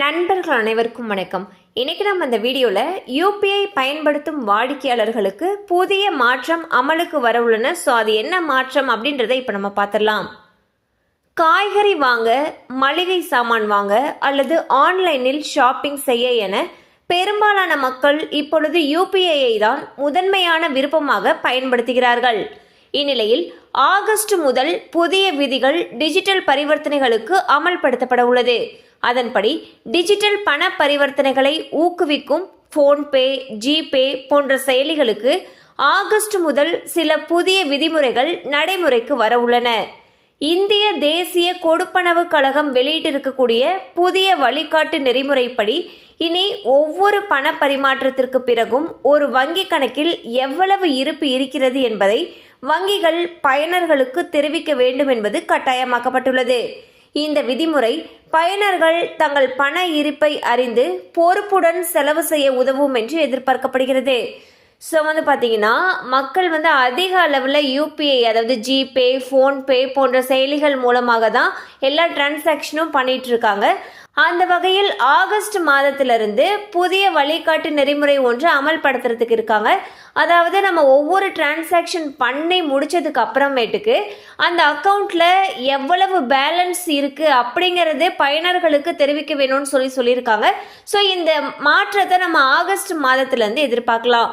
நண்பர்கள் அனைவருக்கும் வணக்கம். இன்றைக்கி நம்ம இந்த வீடியோவில் யூபிஐ பயன்படுத்தும் வாடிக்கையாளர்களுக்கு புதிய மாற்றம் அமலுக்கு வர உள்ளன. ஸோ அது என்ன மாற்றம் அப்படின்றத இப்போ நம்ம பார்த்துடலாம் காய்கறி வாங்க மளிகை சாமான் வாங்க அல்லது ஆன்லைனில் ஷாப்பிங் செய்ய என பெரும்பாலான மக்கள் இப்பொழுது யூபிஐயை தான் முதன்மையான விருப்பமாக பயன்படுத்துகிறார்கள். இந்நிலையில் ஆகஸ்ட் முதல் புதிய விதிகள் டிஜிட்டல் பரிவர்த்தனைகளுக்கு அமல்படுத்தப்பட உள்ளது அதன்படி டிஜிட்டல் பண பரிவர்த்தனைகளை ஊக்குவிக்கும் ஃபோன்பே ஜிபே போன்ற செயலிகளுக்கு ஆகஸ்ட் முதல் சில புதிய விதிமுறைகள் நடைமுறைக்கு வர உள்ளன இந்திய தேசிய கொடுப்பனவு கழகம் வெளியிட்டிருக்கக்கூடிய புதிய வழிகாட்டு நெறிமுறைப்படி இனி ஒவ்வொரு பண பரிமாற்றத்திற்கு பிறகும் ஒரு வங்கி கணக்கில் எவ்வளவு இருப்பு இருக்கிறது என்பதை வங்கிகள் பயனர்களுக்கு தெரிவிக்க வேண்டும் என்பது கட்டாயமாக்கப்பட்டுள்ளது. இந்த விதிமுறை பயனர்கள் தங்கள் பண இருப்பை அறிந்து பொறுப்புடன் செலவு செய்ய உதவும் என்று எதிர்பார்க்கப்படுகிறது. ஸோ வந்து பார்த்தீங்கன்னா மக்கள் வந்து அதிக அளவில் யூபிஐ அதாவது ஜிபே ஃபோன்பே போன்ற செயலிகள் மூலமாக தான் எல்லா டிரான்சாக்ஷனும் பண்ணிட்டு இருக்காங்க அந்த வகையில் ஆகஸ்ட் மாதத்திலிருந்து புதிய வழிகாட்டு நெறிமுறை ஒன்று அமல்படுத்துறதுக்கு இருக்காங்க. அதாவது நம்ம ஒவ்வொரு டிரான்சாக்ஷன் பண்ணி முடிச்சதுக்கு அப்புறமேட்டுக்கு அந்த அக்கௌண்ட்ல எவ்வளவு பேலன்ஸ் இருக்கு அப்படிங்கிறது பயனர்களுக்கு தெரிவிக்க வேணும்னு சொல்லி சொல்லியிருக்காங்க. ஸோ இந்த மாற்றத்தை நம்ம ஆகஸ்ட் மாதத்திலேருந்து எதிர்பார்க்கலாம்.